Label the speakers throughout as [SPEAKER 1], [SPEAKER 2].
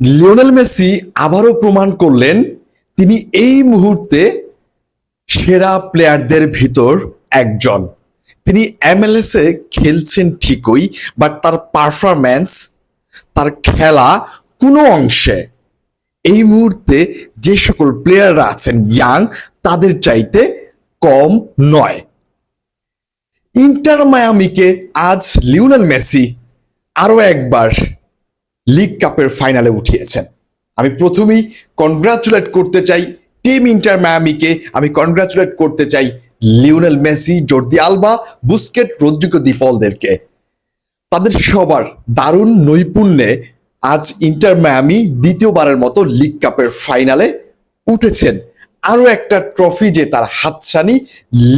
[SPEAKER 1] Lionel Messi আবারও প্রমাণ করলেন তিনি এই মুহূর্তে সেরা প্লেয়ারদের ভিতর একজন। তিনি এমএলএস এ খেলছেন ঠিকই বাট তার পারফরম্যান্স তার খেলা কোনো অংশে এই মুহূর্তে যে সকল প্লেয়াররা আছেন ইয়াং তাদের চাইতে কম নয়। ইন্টার মায়ামিকে আজ লিওনেল মেসি আরও একবার লিগ কাপের ফাইনালে উঠিয়েছেন। আমি প্রথমেই কনগ্রাচুলেট করতে চাই টিম ইন্টার মায়ামিকে আমি কনগ্রাচুলেট করতে চাই Lionel Messi Jordi Alba Busquets Rodrigo দীপলদেরকে তাদের সবার দারুণ নৈপুণ্যে আজ ইন্টার মায়ামি দ্বিতীয়বারের মতো লিগ কাপের ফাইনালে উঠেছেন। আরও একটা ট্রফি যে তার হাতছানি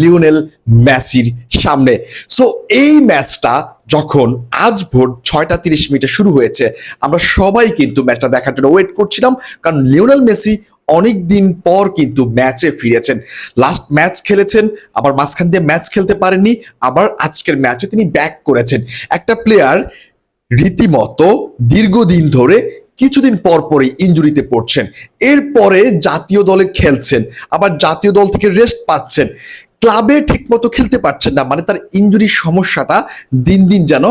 [SPEAKER 1] লিওনেল মেসির সামনে। সো এই ম্যাচটা যখন আজ ভোর ছয়টা তিরিশ মিনিটে শুরু হয়েছে, আমরা সবাই কিন্তু ম্যাচটা দেখার জন্য ওয়েট করছিলাম, কারণ লিওনেল মেসি অনেক দিন পর কিন্তু ম্যাচে ফিরেছেন। লাস্ট ম্যাচ খেলেছেন, আবার মাঝখান দিয়ে ম্যাচ খেলতে পারেননি, আবার আজকের ম্যাচে তিনি ব্যাক করেছেন। একটা প্লেয়ার রীতিমতো দীর্ঘদিন ধরে কিছুদিন পর পরই ইঞ্জুরিতে পড়ছেন। এরপরে জাতীয় দলে খেলছেন, আবার জাতীয় দল থেকে রেস্ট পাচ্ছেন। ক্লাবে ঠিকমতো খেলতে পারছেন না মানে তার ইঞ্জুরির সমস্যাটা দিন দিন যেন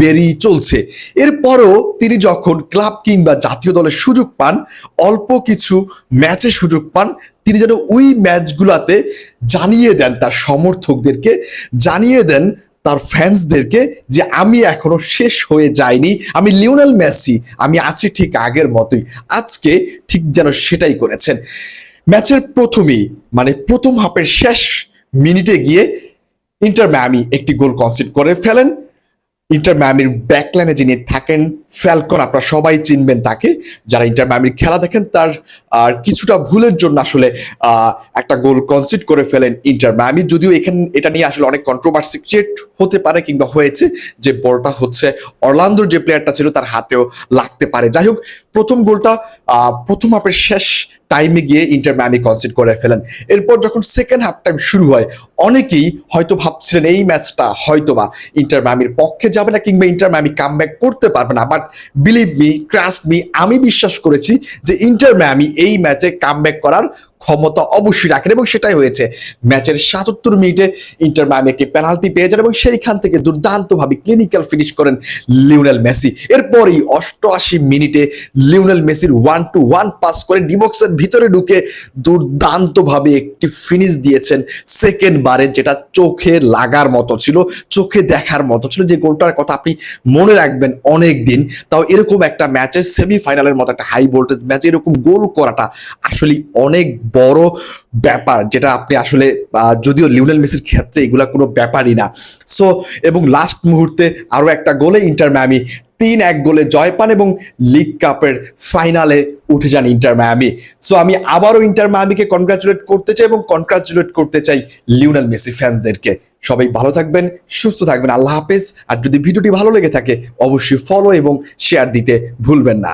[SPEAKER 1] বেরিয়ে চলছে। এরপরও তিনি যখন ক্লাব কিংবা জাতীয় দলের সুযোগ পান, অল্প কিছু ম্যাচে সুযোগ পান, তিনি যেন ওই ম্যাচগুলাতে জানিয়ে দেন তার সমর্থকদেরকে, জানিয়ে দেন তার ফ্যান্সদেরকে যে আমি এখনও শেষ হয়ে যাইনি, আমি লিওনেল মেসি, আমি আছি ঠিক আগের মতোই। আজকে ঠিক যেন সেটাই করেছেন। ম্যাচের প্রথমেই মানে প্রথম হাফের শেষ মিনিটে গিয়ে ইন্টার ম্যামি একটি গোল কনসিড করে ফেলেন। ইন্টার ম্যামির ব্যাকলাইনে যিনি থাকেন ফ্যালকন আপনারা সবাই চিনবেন তাকে। যারা ইন্টার ম্যামির খেলা দেখেন, তার, আর কিছুটা ভুলের জন্য আসলে একটা গোল কনসিড করে ফেলেন ইন্টার ম্যামি যদিও এখানে, এটা নিয়ে আসলে অনেক কন্ট্রোভার্সি ক্রিয়েট হতে পারে কিংবা হয়েছে, যে বলটা হচ্ছে অরলান্দোর যে প্লেয়ারটা ছিল, তার হাতেও লাগতে পারে। যাই হোক প্রথম গোলটা প্রথম হাফের শেষ টাইমে গিয়ে ইন্টার ম্যামি কনসিড করে ফেলেন। এরপর যখন সেকেন্ড হাফ টাইম শুরু হয়, অনেকেই হয়তো ভাবছিলেন, এই ম্যাচটা হয়তোবা ইন্টার ম্যামির পক্ষে যাবে না কিংবা ইন্টার ম্যামি কাম করতে পারবে না। But believe me trust me আমি বিশ্বাস করেছি যে ইন্টার ম্যামি এই ম্যাচে কাম করার ক্ষমতা অবশ্যই রাখেন এবং সেটাই হয়েছে। ম্যাচের সাতাত্তর মিনিটে ইন্টার ম্যামি একটি পেনাল্টি পেয়ে যান এবং সেইখান থেকে দুর্দান্তভাবে ক্লিনিক্যাল ফিনিশ করেন লিওনেল মেসি। এরপরই অষ্টআশি মিনিটে লিওনেল মেসির ওয়ান টু ওয়ান পাস করে ডিবক্সের ভিতরে ঢুকে দুর্দান্তভাবে একটি ফিনিশ দিয়েছেন সেকেন্ড বারে, যেটা চোখে লাগার মতো ছিল, চোখে দেখার মতো ছিল। যে গোলটার কথা আপনি মনে রাখবেন অনেক দিন তাও এরকম একটা ম্যাচে সেমিফাইনালের মতো একটা হাই ভোল্টেজ ম্যাচে এরকম গোল করাটা আসলে অনেক বড় ব্যাপার যেটা আপনি আসলে যদিও লিওনেল মেসির ক্ষেত্রে এগুলা কোনো ব্যাপারই না। সো এবং লাস্ট মুহূর্তে আরও একটা গোলে ইন্টার ম্যামি তিন এক গোলে জয় পান এবং লিগ কাপের ফাইনালে উঠে যান ইন্টার মায়ামি সো আমি আবারও ইন্টার মায়ামিকে কনগ্রাচুলেট করতে চাই এবং কনগ্রাচুলেট করতে চাই লিওনেল মেসি ফ্যান্সদেরকে সবাই ভালো থাকবেন, সুস্থ থাকবেন, আল্লাহ হাফেজ। আর যদি ভিডিওটি ভালো লেগে থাকে, অবশ্যই ফলো এবং শেয়ার দিতে ভুলবেন না।